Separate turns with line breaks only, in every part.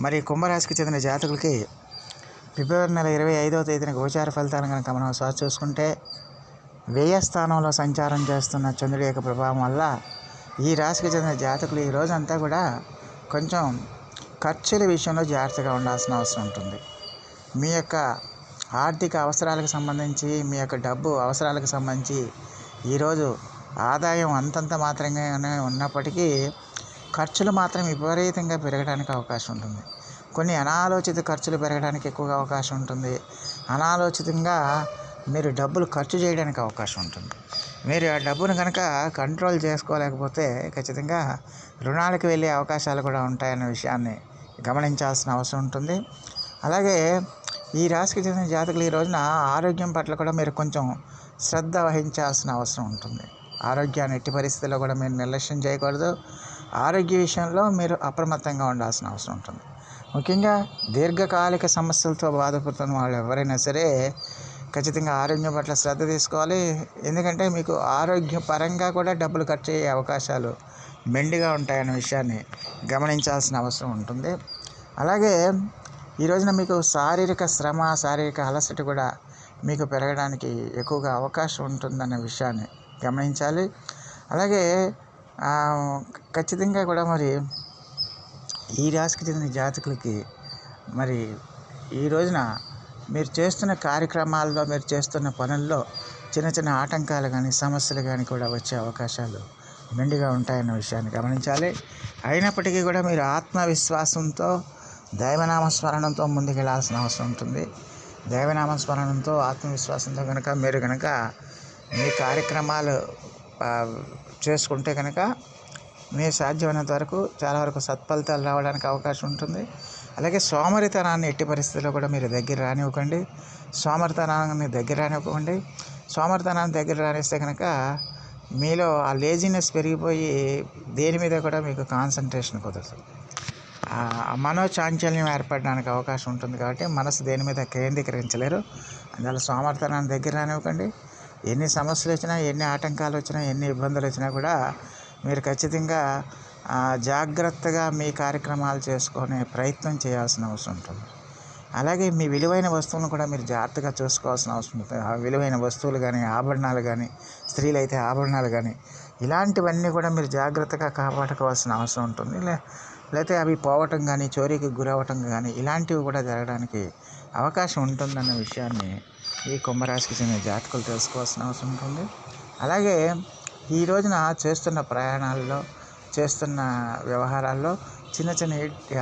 మరి కుంభరాశికి చెందిన జాతకులకి ఫిబ్రవరి నెల ఇరవై ఐదవ తేదీన గోచార ఫలితాలను కనుక మనం సార్ చూసుకుంటే వ్యయ స్థానంలో సంచారం చేస్తున్న చంద్రుడి యొక్క ప్రభావం వల్ల ఈ రాశికి చెందిన జాతకులు ఈ రోజంతా కూడా కొంచెం ఖర్చుల విషయంలో జాగ్రత్తగా ఉండాల్సిన అవసరం ఉంటుంది. మీ యొక్క ఆర్థిక అవసరాలకు సంబంధించి మీ యొక్క డబ్బు అవసరాలకు సంబంధించి ఈరోజు ఆదాయం అంతంత మాత్రంగానే ఉన్నప్పటికీ ఖర్చులు మాత్రం విపరీతంగా పెరగడానికి అవకాశం ఉంటుంది. కొన్ని అనాలోచిత ఖర్చులు పెరగడానికి ఎక్కువగా అవకాశం ఉంటుంది. అనాలోచితంగా మీరు డబ్బులు ఖర్చు చేయడానికి అవకాశం ఉంటుంది. మీరు ఆ డబ్బును కనుక కంట్రోల్ చేసుకోలేకపోతే ఖచ్చితంగా రుణాలకు వెళ్ళే అవకాశాలు కూడా ఉంటాయన్న విషయాన్ని గమనించాల్సిన అవసరం ఉంటుంది. అలాగే ఈ రాశికి చెందిన జాతకులు ఈ రోజున ఆరోగ్యం పట్ల కూడా మీరు కొంచెం శ్రద్ధ వహించాల్సిన అవసరం ఉంటుంది. ఆరోగ్యాన్ని ఎట్టి పరిస్థితుల్లో కూడా మీరు నిర్లక్ష్యం చేయకూడదు. ఆరోగ్య విషయంలో మీరు అప్రమత్తంగా ఉండాల్సిన అవసరం ఉంటుంది. ముఖ్యంగా దీర్ఘకాలిక సమస్యలతో బాధపడుతున్న వాళ్ళు ఎవరైనా సరే ఖచ్చితంగా ఆరోగ్యం పట్ల శ్రద్ధ తీసుకోవాలి. ఎందుకంటే మీకు ఆరోగ్యపరంగా కూడా డబ్బులు ఖర్చు అయ్యే అవకాశాలు మెండుగా ఉంటాయనే విషయాన్ని గమనించాల్సిన అవసరం ఉంటుంది. అలాగే ఈ రోజున మీకు శారీరక శ్రమ శారీరక అలసట కూడా మీకు పెరగడానికి ఎక్కువగా అవకాశం ఉంటుందన్న విషయాన్ని గమనించాలి. అలాగే ఖచ్చితంగా కూడా మరి ఈ రాశికి చెందిన జాతకులకి మరి ఈ రోజున మీరు చేస్తున్న కార్యక్రమాల్లో మీరు చేస్తున్న పనుల్లో చిన్న చిన్న ఆటంకాలు కానీ సమస్యలు కానీ కూడా వచ్చే అవకాశాలు మెండుగా ఉంటాయన్న విషయాన్ని గమనించాలి. అయినప్పటికీ కూడా మీరు ఆత్మవిశ్వాసంతో దైవనామ స్మరణంతో ముందుకెళ్ళాల్సిన అవసరం ఉంటుంది. దైవనామ స్మరణంతో ఆత్మవిశ్వాసంతో కనుక మీరు కనుక మీ కార్యక్రమాలు చేసుకుంటే కనుక మీరు సాధ్యమైనంత వరకు చాలా వరకు సత్ఫలితాలు రావడానికి అవకాశం ఉంటుంది. అలాగే సోమరితనాన్ని ఎట్టి పరిస్థితుల్లో కూడా మీరు దగ్గర రానివ్వకండి. సోమరితనాన్ని దగ్గర రానివ్వకండి. సోమరితనాన్ని దగ్గర రానిస్తే కనుక మీలో ఆ లేజినెస్ పెరిగిపోయి దేని మీద కూడా మీకు కాన్సన్ట్రేషన్ కుదరదు. మనోచాంచల్యం ఏర్పడడానికి అవకాశం ఉంటుంది కాబట్టి మనసు దేని మీద కేంద్రీకరించలేరు. అందువల్ల సోమర్థనాన్ని దగ్గర రానివ్వకండి. ఎన్ని సమస్యలు వచ్చినా ఎన్ని ఆటంకాలు వచ్చినా ఎన్ని ఇబ్బందులు వచ్చినా కూడా మీరు ఖచ్చితంగా జాగ్రత్తగా మీ కార్యక్రమాలు చేసుకునే ప్రయత్నం చేయాల్సిన అవసరం ఉంటుంది. అలాగే మీ విలువైన వస్తువులను కూడా మీరు జాగ్రత్తగా చూసుకోవాల్సిన అవసరం ఉంటుంది. ఆ విలువైన వస్తువులు కానీ ఆభరణాలు కానీ స్త్రీలైతే ఆభరణాలు కానీ ఇలాంటివన్నీ కూడా మీరు జాగ్రత్తగా కాపాడుకోవాల్సిన అవసరం ఉంటుంది. లే లేకపోతే అవి పోవటం కానీ చోరీకి గురవటం కానీ ఇలాంటివి కూడా జరగడానికి అవకాశం ఉంటుందన్న విషయాన్ని ఈ కుంభరాశికి చెందిన జాతకులు తెలుసుకోవాల్సిన అవసరం ఉంటుంది. అలాగే ఈ రోజున చేస్తున్న ప్రయాణాల్లో చేస్తున్న వ్యవహారాల్లో చిన్న చిన్న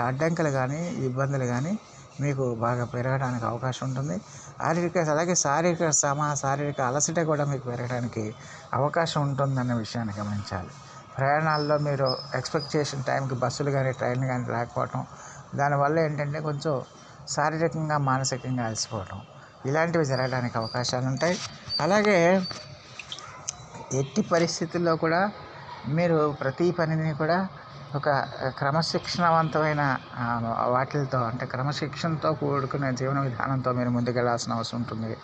అడ్డంకులు కానీ ఇబ్బందులు కానీ మీకు బాగా పెరగడానికి అవకాశం ఉంటుంది. శారీరక అలాగే శారీరక సమ శారీరక అలసట కూడా మీకు పెరగడానికి అవకాశం ఉంటుందన్న విషయాన్ని గమనించాలి. ప్రయాణాల్లో మీరు ఎక్స్పెక్ట్ చేసిన టైంకి బస్సులు కానీ ట్రైన్లు కానీ రాకపోవటం దానివల్ల ఏంటంటే కొంచెం శారీరకంగా మానసికంగా అలసిపోవటం ఇలాంటివి జరగడానికి అవకాశాలు ఉంటాయి అలాగే ఎట్టి పరిస్థితుల్లో కూడా మీరు ప్రతి పనిని కూడా ఒక క్రమశిక్షణవంతమైన వాటిలతో అంటే క్రమశిక్షణతో కూడుకున్న జీవన విధానంతో మీరు ముందుకెళ్ళాల్సిన అవసరం ఉంటుంది.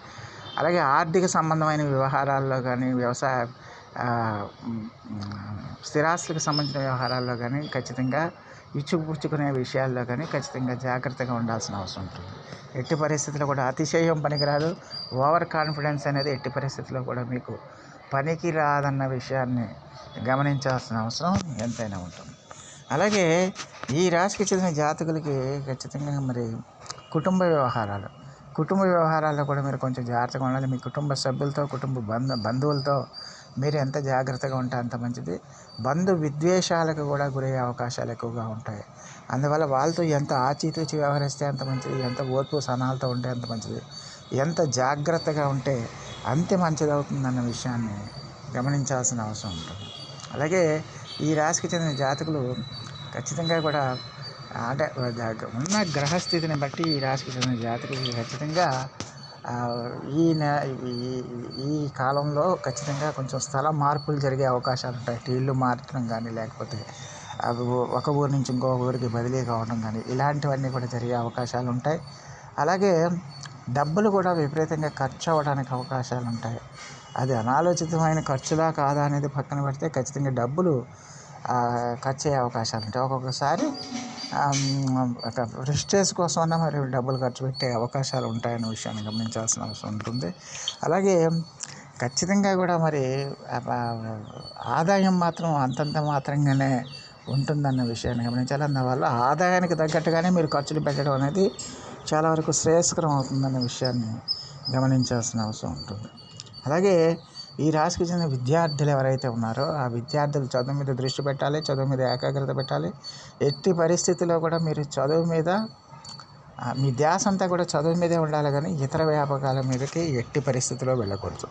అలాగే ఆర్థిక సంబంధమైన వ్యవహారాల్లో కానీ వ్యవసాయ స్థిరాస్తులకు సంబంధించిన వ్యవహారాల్లో కానీ ఖచ్చితంగా ఇచ్చుపుచ్చుకునే విషయాల్లో కానీ ఖచ్చితంగా జాగ్రత్తగా ఉండాల్సిన అవసరం ఉంటుంది. ఎట్టి పరిస్థితుల్లో కూడా అతిశయం పనికిరాదు. ఓవర్ కాన్ఫిడెన్స్ అనేది ఎట్టి పరిస్థితుల్లో కూడా మీకు పనికి రాదన్న విషయాన్ని గమనించాల్సిన అవసరం ఎంతైనా ఉంటుంది. అలాగే ఈ రాశికి చెందిన జాతకులకి ఖచ్చితంగా మరి కుటుంబ వ్యవహారాలు కుటుంబ వ్యవహారాల్లో కూడా మీరు కొంచెం జాగ్రత్తగా ఉండాలి. మీ కుటుంబ సభ్యులతో కుటుంబ బంధు బంధువులతో మీరు ఎంత జాగ్రత్తగా ఉంటే అంత మంచిది. బంధు విద్వేషాలకు కూడా గురయ్యే అవకాశాలు ఎక్కువగా ఉంటాయి. అందువల్ల వాళ్ళతో ఎంత ఆచితూచి వ్యవహరిస్తే అంత మంచిది. ఎంత ఓర్పు సనాలతో ఉంటే అంత మంచిది. ఎంత జాగ్రత్తగా ఉంటే అంతే మంచిది అవుతుందన్న విషయాన్ని గమనించాల్సిన అవసరం ఉంటుంది. అలాగే ఈ రాశికి చెందిన జాతకులు ఖచ్చితంగా కూడా అంటే ఉన్న గ్రహస్థితిని బట్టి ఈ రాశికి చెందిన జాతకులు ఖచ్చితంగా ఈ నె- ఈ- ఈ కాలంలో ఖచ్చితంగా కొంచెం స్థల మార్పులు జరిగే అవకాశాలు ఉంటాయి. ఇల్లు మార్చడం కానీ లేకపోతే అవి ఒక ఊరి నుంచి ఇంకో ఊరికి బదిలీ కావడం కానీ ఇలాంటివన్నీ కూడా జరిగే అవకాశాలు ఉంటాయి. అలాగే డబ్బులు కూడా విపరీతంగా ఖర్చు అవ్వడానికి అవకాశాలు ఉంటాయి. అది అనాలోచితమైన ఖర్చులా కాదా అనేది పక్కన పెడితే ఖచ్చితంగా డబ్బులు ఖర్చు అయ్యే అవకాశాలు ఉంటాయి. ఒక్కొక్కసారి ప్రెస్టేజ్ కోసమన్నా మరి డబ్బులు ఖర్చు పెట్టే అవకాశాలు ఉంటాయనే విషయాన్ని గమనించాల్సిన అవసరం ఉంటుంది. అలాగే ఖచ్చితంగా కూడా మరి ఆదాయం మాత్రం అంతంత మాత్రంగానే ఉంటుందన్న విషయాన్ని గమనించాలి. అందువల్ల ఆదాయానికి తగ్గట్టుగానే మీరు ఖర్చులు పెట్టడం అనేది చాలా వరకు శ్రేయస్కరం అవుతుందన్న విషయాన్ని గమనించాల్సిన అవసరం ఉంటుంది. అలాగే ఈ రాశికి చెందిన విద్యార్థులు ఎవరైతే ఉన్నారో ఆ విద్యార్థులు చదువు మీద దృష్టి పెట్టాలి చదువు మీద ఏకాగ్రత పెట్టాలి. ఎట్టి పరిస్థితుల్లో కూడా మీరు చదువు మీద మీ ధ్యాస అంతా కూడా చదువు మీదే ఉండాలి కానీ ఇతర వ్యాపకాల మీదకి ఎట్టి పరిస్థితిలో వెళ్ళకూడదు.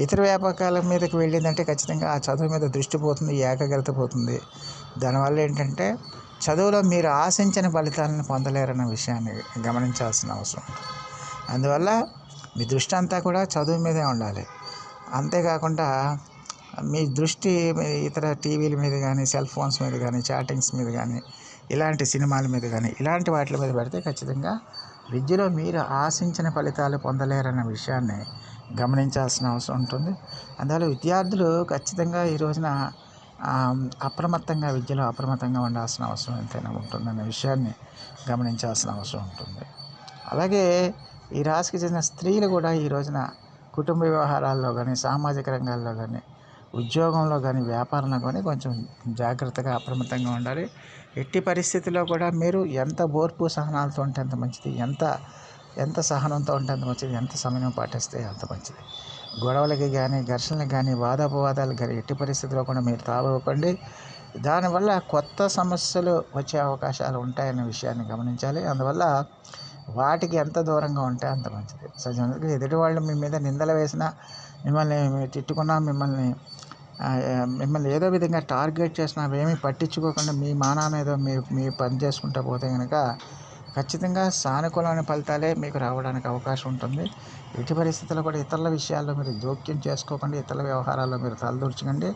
ఇతర వ్యాపకాల మీదకి వెళ్ళిందంటే ఖచ్చితంగా ఆ చదువు మీద దృష్టి పోతుంది ఏకాగ్రత పోతుంది. దానివల్ల ఏంటంటే చదువులో మీరు ఆశించిన ఫలితాలను పొందలేరన్న విషయాన్ని గమనించాల్సిన అవసరం ఉంటుంది. అందువల్ల మీ దృష్టి అంతా కూడా చదువు మీదే ఉండాలి. అంతేకాకుండా మీ దృష్టి ఇతర టీవీల మీద కానీ సెల్ ఫోన్స్ మీద కానీ చాటింగ్స్ మీద కానీ ఇలాంటి సినిమాల మీద కానీ ఇలాంటి వాటి మీద పెడితే ఖచ్చితంగా విద్యలో మీరు ఆశించిన ఫలితాలు పొందలేరన్న విషయాన్ని గమనించాల్సిన అవసరం ఉంటుంది. అందువల్ల విద్యార్థులు ఖచ్చితంగా ఈ రోజున అప్రమత్తంగా విద్యలో అప్రమత్తంగా ఉండాల్సిన అవసరం ఎంతైనా ఉంటుందన్న విషయాన్ని గమనించాల్సిన అవసరం ఉంటుంది. అలాగే ఈ రాశికి చెందిన స్త్రీలు కూడా ఈ రోజున కుటుంబ వ్యవహారాల్లో కానీ సామాజిక రంగాల్లో కానీ ఉద్యోగంలో కానీ వ్యాపారంలో కానీ కొంచెం జాగ్రత్తగా అప్రమత్తంగా ఉండాలి. ఎట్టి పరిస్థితుల్లో కూడా మీరు ఎంత ఓర్పు సహనాలతో ఉంటే అంత మంచిది. ఎంత ఎంత సహనంతో ఉంటే అంత మంచిది. ఎంత సమయం పాటిస్తే అంత మంచిది. గొడవలకి కానీ ఘర్షణలకు కానీ వాదాపవాదాలకు కానీ ఎట్టి పరిస్థితుల్లో కూడా మీరు తావకండి దానివల్ల కొత్త సమస్యలు వచ్చే అవకాశాలు ఉంటాయనే విషయాన్ని గమనించాలి. అందువల్ల వాటికి ఎంత దూరంగా ఉంటే అంత మంచిది. సజ్జనులకు ఎదుటి వాళ్ళు మీ మీద నిందలు వేసినా మిమ్మల్ని తిట్టుకున్నా మిమ్మల్ని మిమ్మల్ని ఏదో విధంగా టార్గెట్ చేసినా అవేమీ పట్టించుకోకుండా మీ మానాన్ని ఏదో మీ మీ పని చేసుకుంటూ పోతే కనుక ఖచ్చితంగా సానుకూలమైన ఫలితాలే మీకు రావడానికి అవకాశం ఉంటుంది. ఎట్టి పరిస్థితుల్లో కూడా ఇతరుల విషయాల్లో మీరు జోక్యం చేసుకోకండి ఇతరుల వ్యవహారాల్లో మీరు తలదూర్చకండి.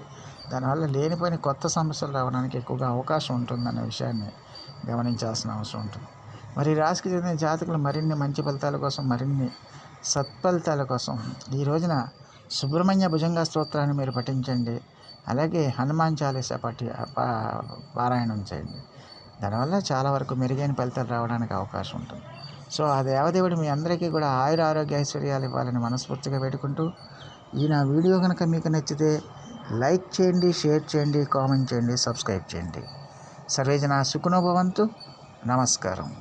దానివల్ల లేనిపోయిన కొత్త సమస్యలు రావడానికి ఎక్కువగా అవకాశం ఉంటుందనే విషయాన్ని గమనించాల్సిన అవసరం ఉంటుంది. మరి రాశికి చెందిన జాతకులు మరిన్ని మంచి ఫలితాల కోసం మరిన్ని సత్ఫలితాల కోసం. ఈ రోజున సుబ్రహ్మణ్య భుజంగ స్తోత్రాన్ని మీరు పఠించండి. అలాగే హనుమాన్ చాలీసా పఠి పా- పారాయణం చేయండి. దానివల్ల చాలా వరకు మెరుగైన ఫలితాలు రావడానికి అవకాశం ఉంటుంది. సో ఆ దేవదేవుడు మీ అందరికీ కూడా ఆయుర ఆరోగ్య ఐశ్వర్యాలు ఇవ్వాలని మనస్ఫూర్తిగా పెట్టుకుంటూ ఈ నా వీడియో కనుక మీకు నచ్చితే లైక్ చేయండి షేర్ చేయండి కామెంట్ చేయండి సబ్స్క్రైబ్ చేయండి. సర్వేజన సుఖనోభవంతు నమస్కారం.